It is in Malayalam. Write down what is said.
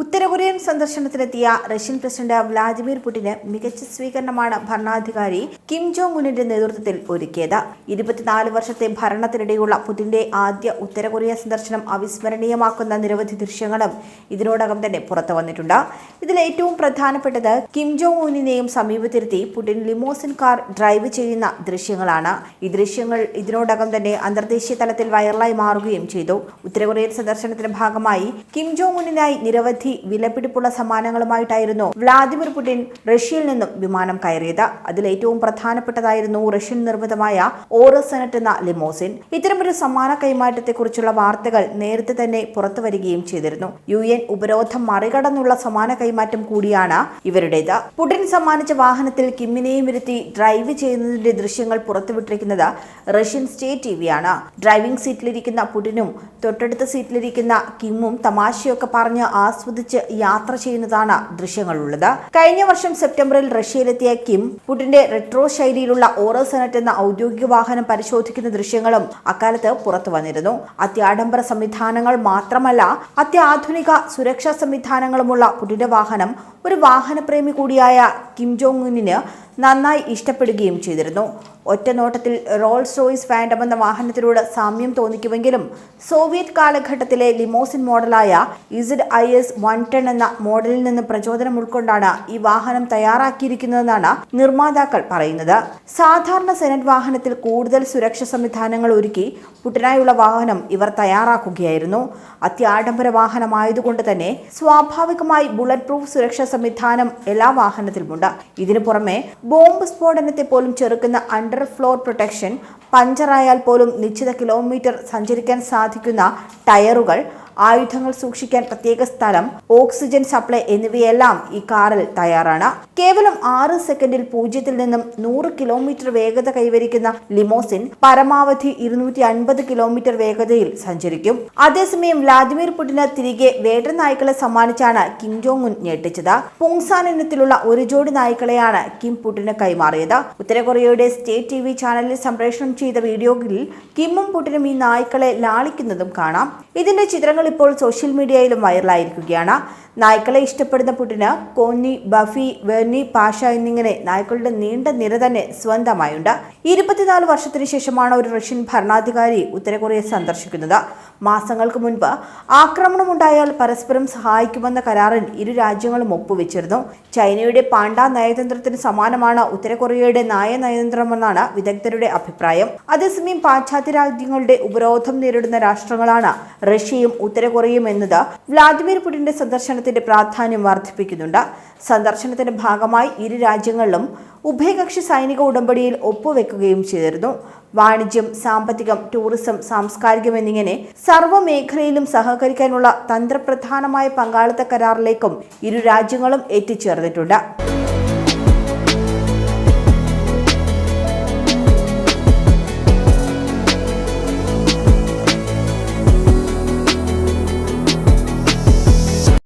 ഉത്തര കൊറിയൻ സന്ദർശനത്തിനെത്തിയ റഷ്യൻ പ്രസിഡന്റ് വ്ളാദിമിർ പുടിന് മികച്ച സ്വീകരണമാണ് ഭരണാധികാരി കിം ജോങ് ഉന്നിന്റെ നേതൃത്വത്തിൽ ഒരുക്കിയത്. ഇരുപത്തിനാല് വർഷത്തെ ഭരണത്തിനിടെയുള്ള പുടിന്റെ ആദ്യ ഉത്തര കൊറിയ സന്ദർശനം അവിസ്മരണീയമാക്കുന്ന നിരവധി ദൃശ്യങ്ങളും ഇതിനോടകം തന്നെ പുറത്തു വന്നിട്ടുണ്ട്. ഇതിൽ ഏറ്റവും പ്രധാനപ്പെട്ടത് കിം ജോങ് ഉന്നിനെയും സമീപത്തിരുത്തി പുടിൻ ലിമോസിൻ കാർ ഡ്രൈവ് ചെയ്യുന്ന ദൃശ്യങ്ങളാണ്. ഈ ദൃശ്യങ്ങൾ ഇതിനോടകം തന്നെ അന്തർദേശീയ തലത്തിൽ വൈറലായി മാറുകയും ചെയ്തു. ഉത്തര കൊറിയൻ സന്ദർശനത്തിന്റെ ഭാഗമായി കിം ജോങ് ഉന്നിനായി നിരവധി വിലപിടിപ്പുള്ള സമ്മാനങ്ങളുമായിട്ടായിരുന്നു വ്ളാദിമിർ പുടിൻ റഷ്യയിൽ നിന്നും വിമാനം കയറിയത്. അതിൽ ഏറ്റവും പ്രധാനപ്പെട്ടതായിരുന്നു റഷ്യൻ നിർമ്മിതമായ ഓറസെനറ്റ് എന്ന ലിമോസിൻ. ഇത്തരമൊരു സമ്മാന കൈമാറ്റത്തെക്കുറിച്ചുള്ള വാർത്തകൾ നേരത്തെ തന്നെ പുറത്തു വരികയും ചെയ്തിരുന്നു. യു എൻ ഉപരോധം മറികടന്നുള്ള സമ്മാന കൈമാറ്റം കൂടിയാണ് ഇവരുടേത്. പുടിൻ സമ്മാനിച്ച വാഹനത്തിൽ കിമ്മിനെയും ഇരുത്തി ഡ്രൈവ് ചെയ്യുന്നതിന്റെ ദൃശ്യങ്ങൾ പുറത്തുവിട്ടിരിക്കുന്നത് റഷ്യൻ സ്റ്റേറ്റ് ടി വിയാണ് ഡ്രൈവിംഗ് സീറ്റിലിരിക്കുന്ന പുടിനും തൊട്ടടുത്ത സീറ്റിലിരിക്കുന്ന കിമ്മും തമാശയൊക്കെ പറഞ്ഞ് ആസ്വദിച്ച് യാത്ര ചെയ്യുന്നതാണ് ദൃശ്യങ്ങളുള്ളത്. കഴിഞ്ഞ വർഷം സെപ്റ്റംബറിൽ റഷ്യയിലെത്തിയ കിം പുടിന്റെ റെട്രോ ശൈലിയിലുള്ള ഓറോ സെനറ്റ് എന്ന ഔദ്യോഗിക വാഹനം പരിശോധിക്കുന്ന ദൃശ്യങ്ങളും അക്കാലത്ത് പുറത്തു വന്നിരുന്നു. അത്യാഡംബര സംവിധാനങ്ങൾ മാത്രമല്ല അത്യാധുനിക സുരക്ഷാ സംവിധാനങ്ങളുമുള്ള പുടിന്റെ വാഹനം ഒരു വാഹനപ്രേമി കൂടിയായ കിം ജോങ് ഉന്നിന് നന്നായി ഇഷ്ടപ്പെടുകയും ചെയ്തിരുന്നു. ഒറ്റ നോട്ടത്തിൽ റോൾസ് റോയ്സ് ഫാൻഡം എന്ന വാഹനത്തിലൂടെ സാമ്യം തോന്നിക്കുമെങ്കിലും സോവിയറ്റ് കാലഘട്ടത്തിലെ limousine മോഡലായ Z I S one ten എന്ന മോഡലിൽ നിന്ന് പ്രചോദനം ഉൾക്കൊണ്ടാണ് ഈ വാഹനം തയ്യാറാക്കിയിരിക്കുന്നതെന്നാണ് നിർമ്മാതാക്കൾ പറയുന്നത്. സാധാരണ സെനറ്റ് വാഹനത്തിൽ കൂടുതൽ സുരക്ഷ സംവിധാനങ്ങൾ ഒരുക്കി പുട്ടനായുള്ള വാഹനം ഇവർ തയ്യാറാക്കുകയായിരുന്നു. അത്യാഡംബര വാഹനമായതുകൊണ്ട് തന്നെ സ്വാഭാവികമായി ബുള്ളറ്റ് പ്രൂഫ് സുരക്ഷാ സംവിധാനം എല്ലാ വാഹനത്തിലുമുണ്ട്. ഇതിനു പുറമെ ബോംബ് സ്ഫോടനത്തെ പോലും ചെറുക്കുന്ന അണ്ടർ ഫ്ലോർ പ്രൊട്ടക്ഷൻ പഞ്ചറായാൽ പോലും നിശ്ചിത കിലോമീറ്റർ സഞ്ചരിക്കാൻ സാധിക്കുന്ന ടയറുകൾ ആയുധങ്ങൾ സൂക്ഷിക്കാൻ പ്രത്യേക സ്ഥലം ഓക്സിജൻ സപ്ലൈ എന്നിവയെല്ലാം ഈ കാറിൽ തയ്യാറാണ്. കേവലം ആറ് സെക്കൻഡിൽ പൂജ്യത്തിൽ നിന്നും നൂറ് കിലോമീറ്റർ വേഗത കൈവരിക്കുന്ന ലിമോസിൻ പരമാവധി ഇരുന്നൂറ്റി അൻപത് കിലോമീറ്റർ വേഗതയിൽ സഞ്ചരിക്കും. അതേസമയം വ്ലാദിമിർ പുടിന് തിരികെ വേട്ട നായ്ക്കളെ സമ്മാനിച്ചാണ് കിം ജോങ് ഉൻ ഞെട്ടിച്ചത്. പുങ്സാൻ ഇനത്തിലുള്ള ഒരു ജോഡി നായ്ക്കളെയാണ് കിം പുടിന് കൈമാറിയത്. ഉത്തര കൊറിയയുടെ സ്റ്റേറ്റ് ടി വി ചാനലിൽ സംപ്രേഷണം ചെയ്ത വീഡിയോയിൽ കിമ്മും പുടിനും ഈ നായ്ക്കളെ ലാളിക്കുന്നതും കാണാം. ഇതിന്റെ ചിത്രങ്ങൾ ഇപ്പോൾ സോഷ്യൽ മീഡിയയിലും വൈറലായിരിക്കുകയാണ് നായ്ക്കളെ ഇഷ്ടപ്പെടുന്ന പുട്ടിന് കോന്നി ബഫി വെർണി പാഷ എന്നിങ്ങനെ നായ്ക്കളുടെ നീണ്ട നിര തന്നെ സ്വന്തമായുണ്ട്. ഇരുപത്തിനാല് വർഷത്തിനു ശേഷമാണ് ഒരു റഷ്യൻ ഭരണാധികാരി ഉത്തരകൊറിയ സന്ദർശിക്കുന്നത്. മാസങ്ങൾക്ക് മുൻപ് ആക്രമണമുണ്ടായാൽ പരസ്പരം സഹായിക്കുമെന്ന കരാറിൽ ഇരു രാജ്യങ്ങളും ഒപ്പുവെച്ചിരുന്നു. ചൈനയുടെ പാണ്ട നയതന്ത്രത്തിന് സമാനമാണ് ഉത്തരകൊറിയയുടെ നയ നയതന്ത്രമെന്നാണ് വിദഗ്ധരുടെ അഭിപ്രായം. അതേസമയം പാശ്ചാത്യ രാജ്യങ്ങളുടെ ഉപരോധം നേരിടുന്ന രാഷ്ട്രങ്ങളാണ് റഷ്യയും ഉത്തരകൊറിയയും എന്നത്. വ്ളാദിമിർ പുടിന്റെ സന്ദർശനത്തിന്റെ പ്രാധാന്യം വർദ്ധിപ്പിക്കുന്നുണ്ട്. സന്ദർശനത്തിന്റെ ഭാഗമായി ഇരു രാജ്യങ്ങളിലും ഉഭയകക്ഷി സൈനിക ഉടമ്പടിയിൽ ഒപ്പുവെക്കുകയും ചെയ്തിരുന്നു. വാണിജ്യം സാമ്പത്തികം ടൂറിസം സാംസ്കാരികം എന്നിങ്ങനെ സർവ മേഖലയിലും സഹകരിക്കാനുള്ള തന്ത്രപ്രധാനമായ പങ്കാളിത്ത കരാറിലേക്കും ഇരു രാജ്യങ്ങളും എത്തിച്ചേർന്നിട്ടുണ്ട്.